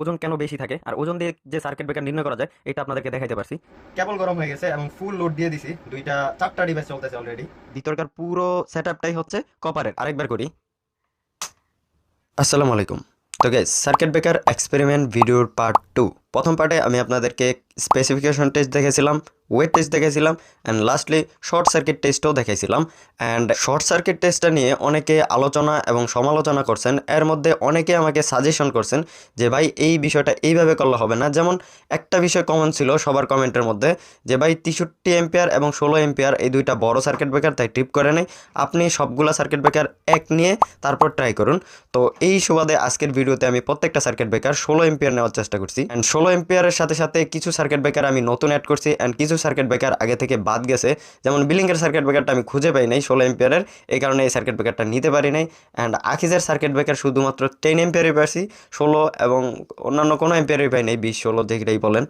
ওজন কেন বেশি থাকে? আর ওজন দিয়ে যে সার্কিট ব্রেকার নির্ণয় করা যায় এটা আপনাদেরকে দেখাইতে পারছি। কেবল গরম হয়ে গেছে এবং ফুল লোড দিয়ে দিছি। দুইটা চারটা ডিভাইস চলতেছে অলরেডি ভিতরকার পুরো সেট আপটাই হচ্ছে কপারের আরেকবার করি। আসসালামু আলাইকুম। তো গাইস সার্কিট ব্রেকার এক্সপেরিমেন্ট ভিডিওর পার্ট টু প্রথম পার্টে আমি আপনাদেরকে স্পেসিফিকেশন টেস্ট দেখেছিলাম ওয়েট টেস্ট দেখেছিলাম অ্যান্ড লাস্টলি শর্ট সার্কিট টেস্টও দেখাইছিলাম অ্যান্ড শর্ট সার্কিট টেস্টটা নিয়ে অনেকে আলোচনা এবং সমালোচনা করছেন। এর মধ্যে অনেকে আমাকে সাজেশন করছেন যে, ভাই, এই বিষয়টা এইভাবে করলে হবে না। যেমন একটা বিষয় কমন ছিল সবার কমেন্টের মধ্যে যে, ভাই, তেষট্টি এম্পিয়ার এবং ষোলো এম্পিয়ার এই দুইটা বড় সার্কিট ব্রেকার তাই ট্রিপ করে নেই। আপনি সবগুলা সার্কিট ব্রেকার এক নিয়ে তারপর ট্রাই করুন। তো এই সুবাদে আজকের ভিডিওতে আমি প্রত্যেকটা সার্কিট ব্রেকার ষোলো এম্পিয়ার নেওয়ার চেষ্টা করছি অ্যান্ড ষোলো এম্পিয়ারের সাথে সাথে কিছু সার্কিট ব্রেকার আমি নতুন অ্যাড করছি অ্যান্ড কিছু সার্কিট ব্রেকার আগে থেকে বাদ গেছে যেমন বিলিংয়ের সার্কিট ব্রেকারটা আমি খুঁজে পাই নাই ষোলো এম্পিয়ারের এই কারণে এই সার্কিট ব্রেকারটা নিতে পারি নাই অ্যান্ড আখিজের সার্কিট ব্রেকার শুধুমাত্র টেন এম্পিয়ারই পাইছি ষোলো এবং অন্যান্য কোনো এম্পিয়ারই পাই নাই বিশ ষোলো যেটাই বলেন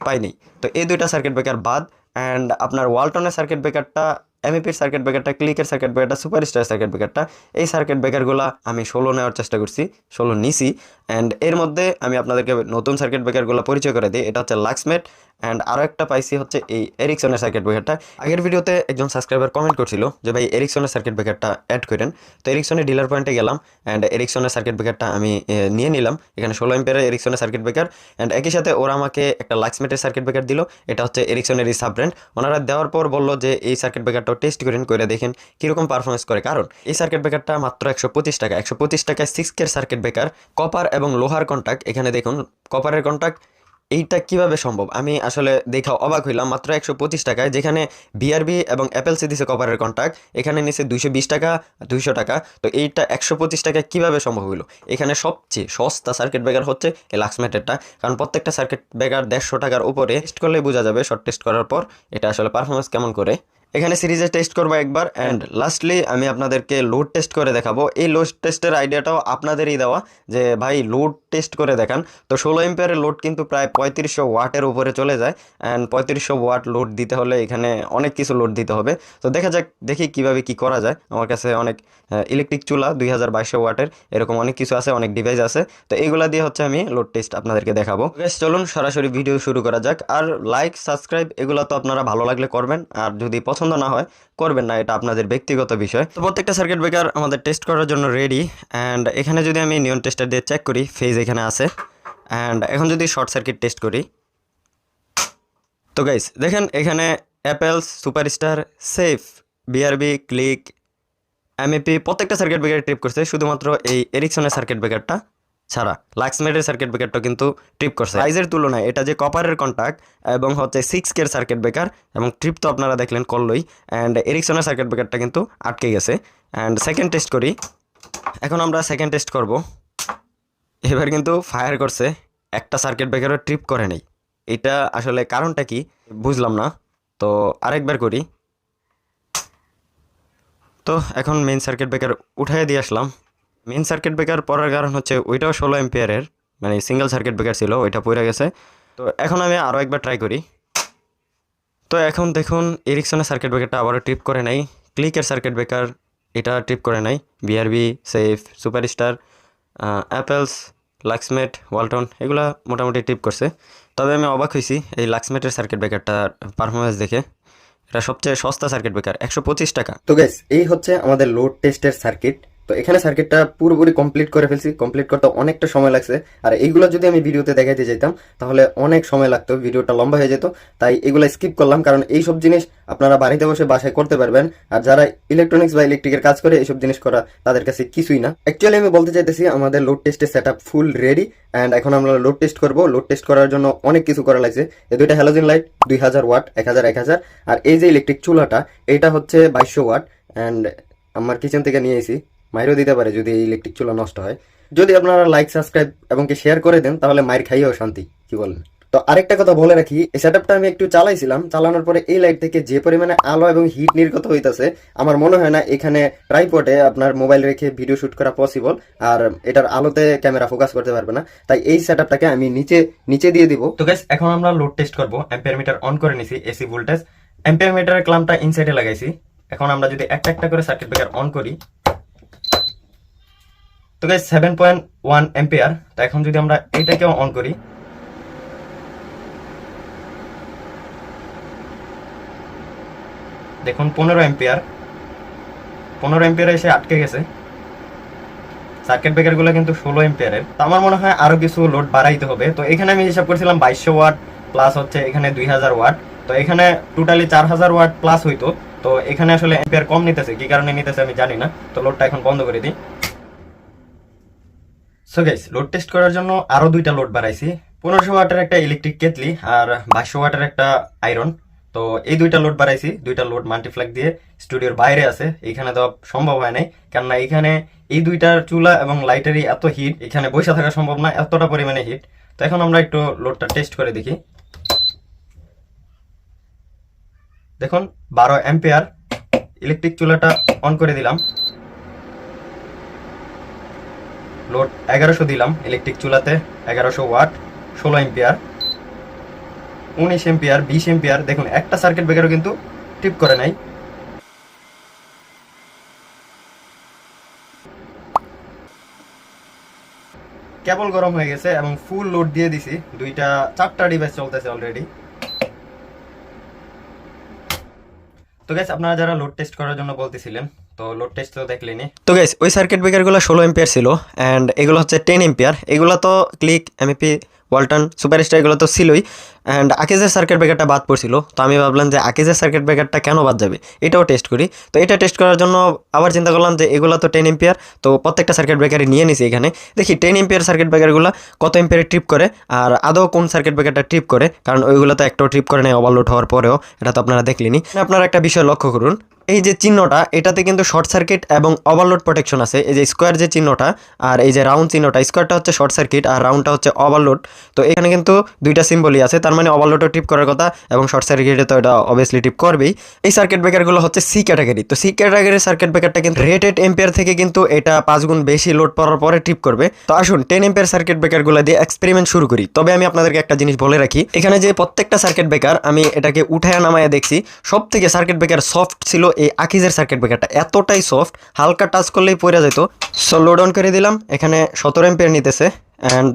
পাইনি তো এই দুইটা সার্কিট ব্রেকার বাদ অ্যান্ড আপনার ওয়ালটনের সার্কিট ব্রেকারটা এমএপির সার্কিট ব্রেকারটা ক্লিকের সার্কিট ব্রেকারটা সুপারস্টার সার্কিট ব্রেকারটা এই সার্কিট ব্রেকারগুলো আমি ষোলো নেওয়ার চেষ্টা করছি ষোলো নিছি অ্যান্ড এর মধ্যে আমি আপনাদেরকে নতুন সার্কিট ব্রেকারগুলো পরিচয় করে দিই। এটা হচ্ছে লাক্সমেট অ্যান্ড আরও একটা পাইছি হচ্ছে এই এরিকসনের সার্কিট ব্রেকারটা আগের ভিডিওতে একজন সাবস্ক্রাইবার কমেন্ট করছিল যে, ভাই এরিকসনের সার্কিট ব্রেকারটা অ্যাড করেন। তো এরিকসনের ডিলার পয়েন্টে গেলাম অ্যান্ড এরিকসনের সার্কিট ব্রেকারটা আমি নিয়ে নিলাম। এখানে ষোলো এম্পিয়ারের এরিকসনের সার্কিট ব্রেকার অ্যান্ড একই সাথে ওরা আমাকে একটা লাক্সমেটের সার্কিট ব্রেকার দিল। এটা হচ্ছে এরিকসনের এই সাব ব্র্যান্ড ওনারা দেওয়ার পর বলল যে, এই সার্কিট ব্রেকারটাও টেস্ট করেন, করে দেখেন কীরকম পারফরমেন্স করে। কারণ এই সার্কিট ব্রেকারটা মাত্র একশো পঁচিশ টাকা। একশো পঁচিশ টাকায় সিক্স কের সার্কিট ব্রেকার কপার এবং লোহার কন্ট্যাক্ট এখানে দেখুন কপারের কন্ট্যাক্ট এইটা কীভাবে সম্ভব? আমি আসলে দেখা অবাক হইলাম, মাত্র একশো পঁচিশ টাকায়, যেখানে বিআরবি এবং অ্যাপেলসি দিছে কপারের কন্ট্যাক্ট এখানে নিচে দুইশো বিশ টাকা, দুইশো টাকা, তো এইটা একশো পঁচিশ টাকায় কীভাবে সম্ভব হইল? এখানে সবচেয়ে সস্তা সার্কিট ব্রেকার হচ্ছে এই লাক্সমেটেরটা কারণ প্রত্যেকটা সার্কিট ব্রেকার দেড়শো টাকার উপরে টেস্ট করলেই বোঝা যাবে শর্ট টেস্ট করার পর, এটা আসলে পারফরমেন্স কেমন করে? এখানে সিরিজে টেস্ট করব একবার অ্যান্ড লাস্টলি আমি আপনাদেরকে লোড টেস্ট করে দেখাবো। এই লোড টেস্টের আইডিয়াটাও আপনাদেরই দেওয়া যে ভাই লোড টেস্ট করে দেখান। তো ষোলো এম্পিয়ারের লোড কিন্তু প্রায় পঁয়ত্রিশশো ওয়াটের উপরে চলে যায় অ্যান্ড পঁয়ত্রিশশো ওয়াট লোড দিতে হলে এখানে অনেক কিছু লোড দিতে হবে। তো দেখা যাক দেখি কীভাবে কি করা যায়। আমার কাছে অনেক ইলেকট্রিক চুলা দুই হাজার বাইশশো ওয়াটের এরকম অনেক কিছু আছে অনেক ডিভাইস আছে। তো এইগুলা দিয়ে হচ্ছে আমি লোড টেস্ট আপনাদেরকে দেখাবো। বেশ চলুন সরাসরি ভিডিও শুরু করা যাক। আর লাইক সাবস্ক্রাইব এগুলো তো আপনারা ভালো লাগলে করবেন। আর যদি পছন্দ না হয়, করবেন না, এটা আপনাদের ব্যক্তিগত বিষয়। তো প্রত্যেকটা সার্কিট ব্রেকার আমাদের টেস্ট করার জন্য রেডি অ্যান্ড এখানে যদি আমি নিয়ন টেস্টার দিয়ে চেক করি ফেজ এখানে আছে অ্যান্ড এখন যদি শর্ট সার্কিট টেস্ট করি। তো গাইস দেখেন এখানে Apples Superstar Safe BRB Click MAP প্রত্যেকটা সার্কিট ব্রেকার ট্রিপ করছে, শুধুমাত্র এই এরিকসনের সার্কিট ব্রেকারটা ছাড়া। লাক্সমেটের সার্কিট ব্রেকারটা কিন্তু ট্রিপ করছে। প্রাইজের তুলনায় এটা যে কপারের কন্ট্যাক্ট এবং হচ্ছে সিক্স কের সার্কিট ব্রেকার এবং ট্রিপ তো আপনারা দেখলেন করলই অ্যান্ড এরিকসনের সার্কিট ব্রেকারটা কিন্তু আটকে গেছে। অ্যান্ড সেকেন্ড টেস্ট করি। এখন আমরা সেকেন্ড টেস্ট করব। এবার কিন্তু ফায়ার করছে। একটা সার্কিট ব্রেকারও ট্রিপ করে নেই। এটা আসলে কারণটা কি বুঝলাম না। তো আরেকবার করি। তো এখন মেইন সার্কিট ব্রেকার উঠাই দিয়ে আসলাম। মেইন সার্কিট ব্রেকার পড়ার কারণ হচ্ছে ওইটাও ষোলো এম্পিয়ারের মানে সিঙ্গেল সার্কিট ব্রেকার ছিল, ওইটা পড়ে গেছে। তো এখন আমি আরও একবার ট্রাই করি। তো এখন দেখুন এরিকসনের সার্কিট ব্রেকারটা আবারও ট্রিপ করে নাই। ক্লিকের সার্কিট ব্রেকার এটা ট্রিপ করে নাই। BRB Safe Superstar Apples Luxmate Walton এগুলো মোটামুটি ট্রিপ করছে। তবে আমি অবাক হয়েছি এই লাক্সমেটের সার্কিট ব্রেকারটার পারফরমেন্স দেখে। এটা সবচেয়ে সস্তা সার্কিট ব্রেকার একশো পঁচিশ টাকা। তো গাইস এই হচ্ছে আমাদের লোড টেস্টের সার্কিট তো এখানে সার্কিটটা পুরোপুরি কমপ্লিট করে ফেলছি। কমপ্লিট করতে অনেকটা সময় লাগছে। আর এইগুলো যদি আমি ভিডিওতে দেখাইতে যেতাম তাহলে অনেক সময় লাগতো, ভিডিওটা লম্বা হয়ে যেত। তাই এগুলো স্কিপ করলাম, কারণ এই সব জিনিস আপনারা বাড়িতে বসে বাসায় করতে পারবেন। আর যারা ইলেকট্রনিক্স বা ইলেকট্রিকের কাজ করে, এইসব জিনিস করা তাদের কাছে কিছুই না। অ্যাকচুয়ালি আমি বলতে চাইতেছি, আমাদের লোড টেস্টের সেট ফুল রেডি অ্যান্ড এখন আমরা লোড টেস্ট করব। লোড টেস্ট করার জন্য অনেক কিছু করা লাগছে। এই দুইটা হ্যালোজেন লাইট দুই হাজার ওয়াট এক হাজার এক হাজার। আর এই যে ইলেকট্রিক চুলাটা, এটা হচ্ছে বাইশশো ওয়াট অ্যান্ড আমার কিচেন থেকে নিয়ে এসি মাইরও দিতে পারে যদি এই ইলেকট্রিক চুলা নষ্ট হয়। যদি আপনারা লাইক সাবস্ক্রাইব এবং কি শেয়ার করে দেন, তাহলে মায়ের খাইয়েও শান্তি। কি বলেন? তো আরেকটা কথা বলে রাখি, এই সেটআপটা আমি একটু চালাইছিলাম, চালানোর পরে এই লাইট থেকে যে পরিমাণে আলো এবং হিট নির্গত হইতাছে, আমার মনে হয় না এখানে ট্রাইপডে আপনার মোবাইল রেখে ভিডিও শুট করা পসিবল আর এটার আলোতে ক্যামেরা ফোকাস করতে পারবে না। তাই এই সেটআপটাকে আমি নিচে নিচে দিয়ে দিব। তো গাইস এখন আমরা লোড টেস্ট করব অ্যাম্পিয়ার মিটার অন করে নিছি এসি ভোল্টেজ অ্যাম্পিয়ার মিটারের ক্লাম্পটা ইনসাইডে লাগাইছি। এখন আমরা যদি একটা একটা করে সার্কিট ব্রেকার অন করি তো guys seven point one ampere তো এখন যদি আমরা এটাকেও অন করি, দেখুন পনেরো এম্পিয়ার পনেরো এম্পিয়ারে এসে আটকে গেছে। সার্কিট ব্রেকারগুলো কিন্তু ষোলো এম্পিয়ারের তো আমার মনে হয় আরও কিছু লোড বাড়াইতে হবে। তো এখানে আমি হিসাব করছিলাম বাইশশো ওয়াট প্লাস হচ্ছে এখানে দুই হাজার ওয়াট। তো এখানে টোটালি চার হাজার ওয়াট প্লাস হইতো। তো এখানে আসলে এম্পিয়ার কম নিতেছে, কি কারণে নিতেছে আমি জানি না। তো লোডটা এখন বন্ধ করে দিই। সো গাইস লোড টেস্ট করার জন্য আরও দুইটা লোড বাড়াইছি পনেরোশো ওয়াটের একটা ইলেকট্রিক কেটলি আর বাইশশো ওয়াটের একটা আয়রন তো এই দুইটা লোড বাড়াইছি দুইটা লোড মাল্টিফ্ল্যাগ দিয়ে স্টুডিওর বাইরে আছে এখানে দেওয়া সম্ভব হয় নাই। কেননা এখানে এই দুইটার চুলা এবং লাইটেরই এত হিট এখানে বসে থাকা সম্ভব না, এতটা পরিমাণে হিট তো এখন আমরা একটু লোডটা টেস্ট করে দেখি। দেখুন, বারো অ্যাম্পিয়ার ইলেকট্রিক চুলাটা অন করে দিলাম। লোড এগারোশো দিলাম ইলেকট্রিক চুলাতে এগারোশো ওয়াট, ষোলো এম্পিয়ার উনিশ এম্পিয়ার বিশ এম্পিয়ার দেখুন, একটা সার্কিট ব্রেকারও কিন্তু টিপ করে নাই। কেবল গরম হয়ে গেছে এবং ফুল লোড দিয়ে দিছি। দুইটা, চারটা ডিভাইস চলতেছে অলরেডি তো গাইস আপনারা যারা লোড টেস্ট করার জন্য বলতেছিলেন তো লোড টেস্ট তো দেখলেনি তো গাইস ওই সার্কিট ব্রেকারগুলো ষোলো এম্পিয়ার ছিল অ্যান্ড এগুলো হচ্ছে টেন এম্পিয়ার এগুলো তো ক্লিক এমপি ওয়ালটন সুপারস্টার এগুলো তো ছিলই অ্যান্ড আকিজের সার্কিট ব্রেকারটা বাদ পড়ছিল। তো আমি ভাবলাম যে আকিজের সার্কিট ব্রেকারটা কেন বাদ যাবে? এটাও টেস্ট করি। তো এটা টেস্ট করার জন্য আবার চিন্তা করলাম যে এগুলো তো টেন এম্পিয়ার তো প্রত্যেকটা সার্কিট ব্রেকারই নিয়ে নিছি এখানে। দেখি টেন এম্পিয়ার সার্কিট ব্রেকারগুলো কত এম্পিয়ারে ট্রিপ করে, আর আদৌ কোন সার্কিট ব্রেকারটা ট্রিপ করে? কারণ ওইগুলো তো একটাও ট্রিপ করে নেয় ওভারলোড হওয়ার পরেও। এটা তো আপনারা দেখলেনি আপনারা একটা বিষয় লক্ষ্য করুন এই যে চিহ্নটা, এটাতে কিন্তু শর্ট সার্কিট এবং ওভারলোড প্রোটেকশন আছে। এই যে স্কোয়ার যে চিহ্নটা আর এই যে রাউন্ড চিহ্নটা স্কোয়ারটা হচ্ছে শর্ট সার্কিট আর রাউন্ডটা হচ্ছে ওভারলোড তো এখানে কিন্তু দুইটা সিম্বলই আছে, তার মানে ওভারলোডও টিপ করার কথা এবং শর্ট সার্কিটে তো এটা অবভিয়াসলি টিপ করবেই। এই সার্কিট ব্রেকারগুলো হচ্ছে সি ক্যাটাগরি তো সি ক্যাটাগরির সার্কিট ব্রেকারটা কিন্তু রেটেড এম্পিয়ার থেকে কিন্তু এটা পাঁচ গুণ বেশি লোড পড়ার পরে টিপ করবে। তো আসুন টেন এম্পিয়ার সার্কিট ব্রেকারগুলো দিয়ে এক্সপেরিমেন্ট শুরু করি। তবে আমি আপনাদেরকে একটা জিনিস বলে রাখি, এখানে যে প্রত্যেকটা সার্কিট ব্রেকার আমি এটাকে উঠায় নামায় দেখছি সব থেকে সার্কিট ব্রেকার সফট ছিল এই আকিজের সার্কিট ব্রেকারটা এতটাই সফট হালকা টাচ করলেই পড়ে যেত সো লোড অন করে দিলাম। এখানে সতেরো এম্পিয়ার নিতেছে। অ্যান্ড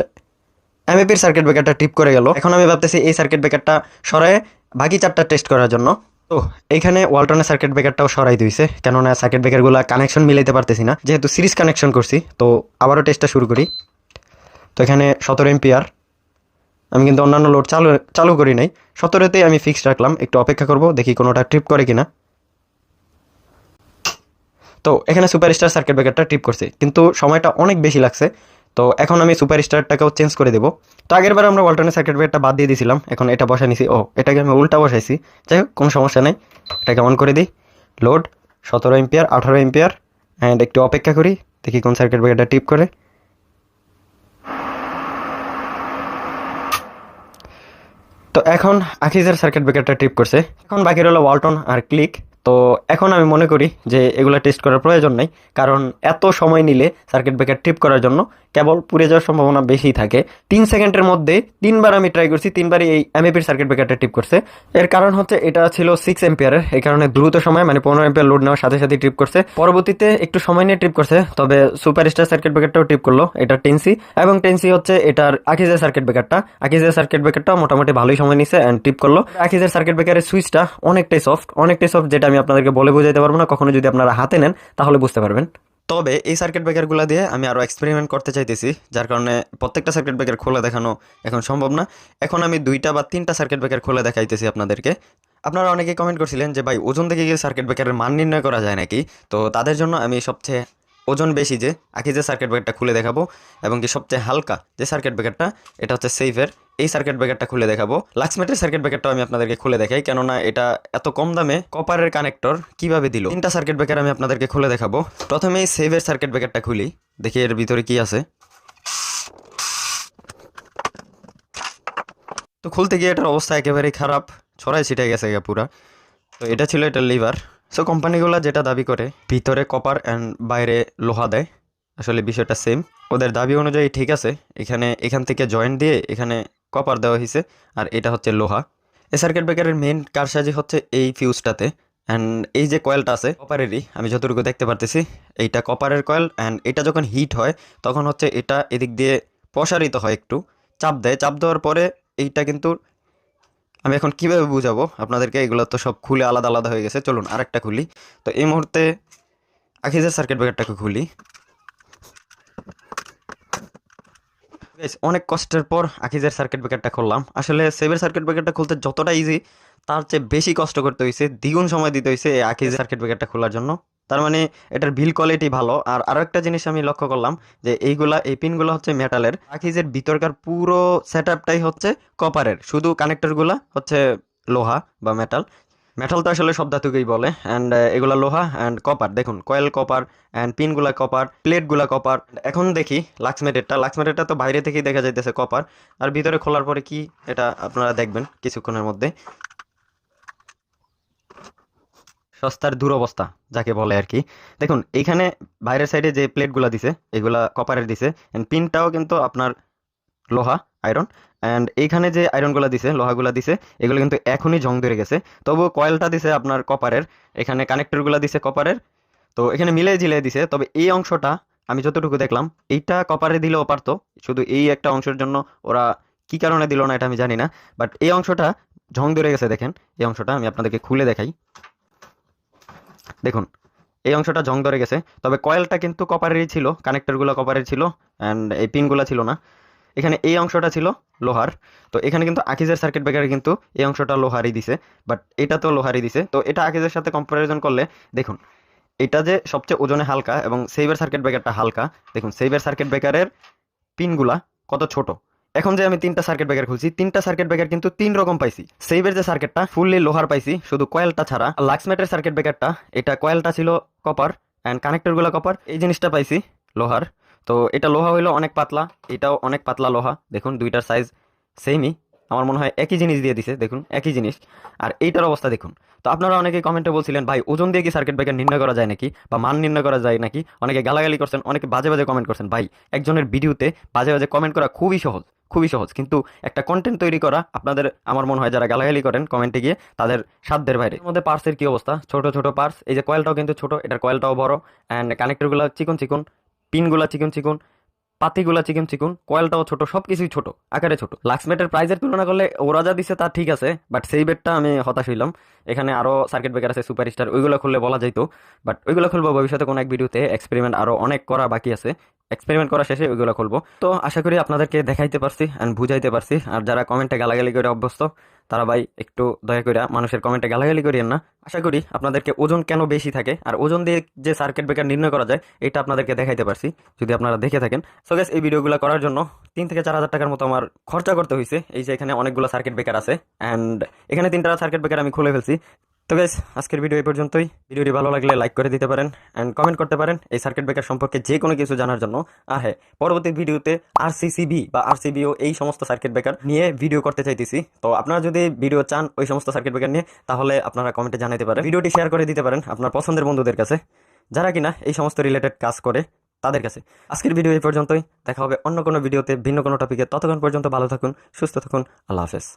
এমএপির সার্কিট ব্রেকারটা টিপ করে গেল। এখন আমি ভাবতেছি এই সার্কিট ব্রেকারটা সরায় বাকি চারটা টেস্ট করার জন্য। তো, এইখানে ওয়ালটনের সার্কিট ব্রেকারটাও সরাই দিয়েছে। কেননা সার্কিট ব্রেকারগুলো কানেকশন মিলাইতে পারতেছি না। যেহেতু সিরিজ কানেকশন করছি, তো আবারও টেস্টটা শুরু করি। তো এখানে সতেরো এম্পিয়ার আমি কিন্তু অন্যান্য লোড চালু চালু করি নাই। সতেরোতেই আমি ফিক্সড রাখলাম। একটু অপেক্ষা করব, দেখি কোনোটা ট্রিপ করে কিনা। তো এখানে সুপারস্টার সার্কিট ব্রেকারটা ট্রিপ করছে। কিন্তু সময়টা অনেক বেশি লাগছে। তো এখন আমি সুপারস্টারটাকেও চেঞ্জ করে দেবো। তো আগের বার আমরা ওয়ালটনের সার্কিট ব্রেকারটা বাদ দিয়ে দিয়েছিলাম এখন এটা বসাই নিছি। ও, এটাকে আমি উল্টা বসাইছি। যাই হোক, কোনো সমস্যা নেই। এটাকে অন করে দিই। লোড সতেরো এম্পিয়ার আঠারো এম্পিয়ার অ্যান্ড একটু অপেক্ষা করি। দেখি কোন সার্কিট ব্রেকারটা টিপ করে। তো এখন আখিজের সার্কিট ব্রেকারটা ট্রিপ করছে। এখন বাকি রইল ওয়ালটন আর ক্লিক তো এখন আমি মনে করি যে এগুলো টেস্ট করার প্রয়োজন নেই, কারণ এত সময় নিলে সার্কিট ব্রেকার ট্রিপ করার জন্য কেবল পুড়ে যাওয়ার সম্ভাবনা বেশি থাকে। তিন সেকেন্ডের মধ্যে তিনবার আমি ট্রাই করছি, তিনবারই এই এমএপির সার্কিট ব্রেকারটা ট্রিপ করছে। এর কারণ হচ্ছে এটা ছিল সিক্স এম্পিয়ারের এই কারণে দ্রুত সময় মানে পনেরো এম্পিয়ার লোড নেওয়ার সাথে সাথে ট্রিপ করছে। পরবর্তীতে একটু সময় নিয়ে ট্রিপ করছে, তবে সুপার স্টার সার্কিট ব্রেকারটাও ট্রিপ করল, এটা টেনসি এবং টেনসি হচ্ছে এটার আকিজের সার্কিট ব্রেকারটা আকিজের সার্কিট ব্রেকারটা মোটামুটি ভালোই সময় নিছে অ্যান্ড ট্রিপ করল। আকিজের সার্কিট ব্রেকারের সুইচটা অনেকটাই সফট অনেকটাই সফট যেটা আমি আপনাদেরকে বলে বোঝাইতে পারব না, কখনো যদি আপনারা হাতে নেন, তাহলে বুঝতে পারবেন। তবে এই সার্কিট ব্রেকারগুলো দিয়ে আমি আরও এক্সপেরিমেন্ট করতে চাইতেছি, যার কারণে প্রত্যেকটা সার্কিট ব্রেকার খোলা দেখানো এখন সম্ভব না। এখন আমি দুইটা বা তিনটা সার্কিট ব্রেকার খোলা দেখাইতেছি আপনাদেরকে। আপনারা অনেকে কমেন্ট করছিলেন যে, ভাই, ওজন দেখে গিয়ে সার্কিট ব্রেকারের মান নির্ণয় করা যায় নাকি? তো তাদের জন্য আমি সবচেয়ে ওজন বেশি যে আকিজের সার্কিট ব্রেকারটা খুলে দেখাবো এবং কি সবচেয়ে হালকা যে সার্কিট ব্রেকারটা এটা হচ্ছে সেফের এই সার্কিট ব্রেকারটা খুলে দেখাবো। লাক্সমেটের সার্কিট ব্রেকারটাও আমি আপনাদেরকে খুলে দেখাই, কেননা এটা এত কম দামে কপারের কানেক্টর কীভাবে দিল? তিনটা সার্কিট ব্রেকার আমি আপনাদেরকে খুলে দেখাবো। প্রথমে এই সেভের সার্কিট ব্রেকারটা খুলি, দেখি এর ভিতরে কি আছে। তো খুলতে গিয়ে এটার অবস্থা একেবারেই খারাপ ছড়াই ছিটাই গেছে পুরা। তো এটা ছিল এটা লিভার। সো কোম্পানিগুলো যেটা দাবি করে, ভিতরে কপার অ্যান্ড বাইরে লোহা দেয়। আসলে বিষয়টা সেম ওদের দাবি অনুযায়ী ঠিক আছে, এখানে, এখান থেকে জয়েন্ট দিয়ে এখানে কপার দেওয়া হয়েছে আর এটা হচ্ছে লোহা। এই সার্কিট ব্রেকারের মেন কারসাজি হচ্ছে এই ফিউজটাতে অ্যান্ড এই যে কয়েলটা আছে কপারেরই আমি যতটুকু দেখতে পারতেছি, এইটা কপারের কয়েল অ্যান্ড এটা যখন হিট হয়, তখন হচ্ছে এটা এদিক দিয়ে প্রসারিত হয় একটু। চাপ দেয়। চাপ দেওয়ার পরে এইটা কিন্তু আমি এখন কীভাবে বুঝাবো? আপনাদেরকে এগুলো তো সব খুলে আলাদা আলাদা হয়ে গেছে। চলুন, আরেকটা খুলি। তো এই মুহূর্তে আখিজের সার্কিট ব্রেকারটাকে খুলি। অনেক কষ্টের পর আকিজের সার্কিট ব্রেকারটা খুললাম। আসলে সেভের সার্কিট ব্রেকারটা খুলতে যতটা ইজি তার চেয়ে বেশি কষ্ট করতে হয়েছে দ্বিগুণ সময় দিতে হয়েছে এই আকিজের সার্কিট ব্রেকারটা খোলার জন্য। তার মানে এটার বিল কোয়ালিটি ভালো। আর আরও একটা জিনিস আমি লক্ষ্য করলাম যে এইগুলা, এই পিনগুলো হচ্ছে মেটালের আকিজের ভিতরকার পুরো সেট আপটাই হচ্ছে কপারের শুধু কানেক্টরগুলো হচ্ছে লোহা বা মেটাল মেটাল তো আসলে সব ধাতুকেই বলে। অ্যান্ড এগুলা লোহা অ্যান্ড কপার দেখুন কয়েল কপার অ্যান্ড পিনগুলা কপার প্লেটগুলা কপার এখন দেখি লাক্সমেটেরটা লাক্সমেটেরটা তো বাইরে থেকেই দেখা যাইতেছে কপার আর ভিতরে খোলার পরে কি এটা আপনারা দেখবেন কিছুক্ষণের মধ্যে। সস্তার দুরবস্থা, যাকে বলে আর কি। দেখুন, এইখানে বাইরের সাইডে যে প্লেটগুলো দিছে, এগুলা কপারের দিছে অ্যান্ড পিনটাও কিন্তু আপনার লোহা আয়রন অ্যান্ড এইখানে যে আয়রনগুলো দিছে, লোহাগুলো দিছে, এগুলো কিন্তু এখনই জং ধরে গেছে। তবু কয়েলটা দিছে আপনার কপারের এখানে কানেক্টরগুলো দিছে কপারের তো এখানে মিলে ঝিলে দিছে, তবে এই অংশটা আমি যতটুকু দেখলাম, এইটা কপারে দিলেও পারতো, শুধু এই একটা অংশের জন্য ওরা কি কারণে দিল না এটা আমি জানি না বাট এই অংশটা ঝং ধরে গেছে, দেখেন। এই অংশটা আমি আপনাদেরকে খুলে দেখাই। দেখুন, এই অংশটা জং ধরে গেছে, তবে কয়েলটা কিন্তু কপারেরই ছিল কানেক্টরগুলো কপারের ছিল অ্যান্ড এই পিনগুলো ছিল না। এখানে এই অংশটা ছিল লোহার, তো এখানে কিন্তু আকিজের সার্কিট ব্রেকারে কিন্তু এই অংশটা লোহারই দিছে বাট এটা তো লোহারই দিছে। তো এটা আকিজের সাথে কম্পারিজন করলে, দেখুন, এটা যে সবচেয়ে ওজনে হালকা এবং সেইবের সার্কিট ব্রেকারটা হালকা, দেখুন সেইবের সার্কিট ব্রেকারের পিনগুলা কত ছোট এখন যে আমি তিনটা সার্কিট ব্রেকার খুলছি, তিনটা সার্কিট ব্রেকার কিন্তু তিন রকম পাইছি। সেইবের যে সার্কিটটা ফুললি লোহার পাইছি, শুধু কয়েলটা ছাড়া। লাক্সমেটের সার্কিট ব্রেকারটা এটা কয়েলটা ছিল কপার অ্যান্ড কানেক্টরগুলো কপার এই জিনিসটা পাইছি লোহার। তো এটা লোহা হইল অনেক পাতলা, এটাও অনেক পাতলা লোহা। দেখুন, দুইটার সাইজ সেমই আমার মনে হয় একই জিনিস দিয়ে দিছে, দেখুন, একই জিনিস। আর এইটার অবস্থা দেখুন। তো আপনারা অনেকে কমেন্টে বলছিলেন, ভাই, ওজন দিয়ে কি সার্কিট ব্রেকার নির্ণয় করা যায় নাকি? বা মান নির্ণয় করা যায় নাকি? অনেকে গালাগালি করছেন, অনেকে বাজে বাজে কমেন্ট করছেন। ভাই, একজনের ভিডিওতে বাজে বাজে কমেন্ট করা খুবই সহজ। খুবই সহজ। কিন্তু একটা কন্টেন্ট তৈরি করা, আপনাদের আমার মনে হয় যারা গালাগালি করেন কমেন্টে গিয়ে, তাদের সাধ্যের বাইরে। মধ্যে পার্সের কি অবস্থা? ছোট ছোট পার্স এই যে কয়েলটাও কিন্তু ছোট, এটার কয়েলটাও বড় অ্যান্ড কানেক্টরগুলো চিকন চিকন পিনগুলা চিকন চিকন, পাতিগুলা চিকন চিকন কয়েলটাও ছোট সব কিছুই ছোট, আকারে ছোট। লাক্সমেটের প্রাইজের তুলনা করলে ওরা যা দিছে তা ঠিক আছে বাট সেই বেডটা আমি হতাশ হইলাম। এখানে আরও সার্কিট ব্রেকার আছে সুপার স্টার ওইগুলো খুললে বলা যাইতো বাট ওইগুলো খুলবো ভবিষ্যতে কোনো এক ভিডিওতে এক্সপেরিমেন্ট আরও অনেক করা বাকি আছে। এক্সপেরিমেন্ট করা শেষে ওইগুলো খুলবো। তো আশা করি আপনাদেরকে দেখাইতে পারছি অ্যান্ড বুঝাইতে পারছি। আর যারা কমেন্টে গালাগালি করে অভ্যস্ত, তারা ভাই একটু দয়া করে মানুষের কমেন্টে গালাগালি করিয়েন না। আশা করি আপনাদেরকে ওজন কেন বেশি থাকে? আর ওজন দিয়ে যে সার্কিট ব্রেকার নির্ণয় করা যায়, এটা আপনাদেরকে দেখাইতে পারছি, যদি আপনারা দেখে থাকেন। সো গ্যাস এই ভিডিওগুলো করার জন্য তিন থেকে চার হাজার টাকার মতো আমার খরচা করতে হয়েছে এই যে এখানে অনেকগুলো সার্কিট ব্রেকার আছে। অ্যান্ড এখানে তিনটা সার্কিট ব্রেকার আমি খুলে ফেলছি। তো গাইস আজকের ভিডিও এই পর্যন্তই। ভিডিওটি ভালো লাগলে লাইক করে দিতে পারেন অ্যান্ড কমেন্ট করতে পারেন এই সার্কিট ব্রেকার সম্পর্কে যে কোনো কিছু জানার জন্য। আর হ্যাঁ পরবর্তী ভিডিওতে আরসিসিবি বা আরসিবিও এই সমস্ত সার্কিট ব্রেকার নিয়ে ভিডিও করতে চাইতেছি। তো আপনারা যদি ভিডিও চান ওই সমস্ত সার্কিট ব্রেকার নিয়ে, তাহলে আপনারা কমেন্টে জানাতে পারেন। ভিডিওটি শেয়ার করে দিতে পারেন আপনার পছন্দের বন্ধুদের কাছে, যারা কিনা এই সমস্ত রিলেটেড কাজ করে তাদের কাছে। আজকের ভিডিও এই পর্যন্তই। দেখা হবে অন্য কোনো ভিডিওতে ভিন্ন কোনো টপিকে ততক্ষণ পর্যন্ত ভালো থাকুন, সুস্থ থাকুন। আল্লাহ হাফেজ।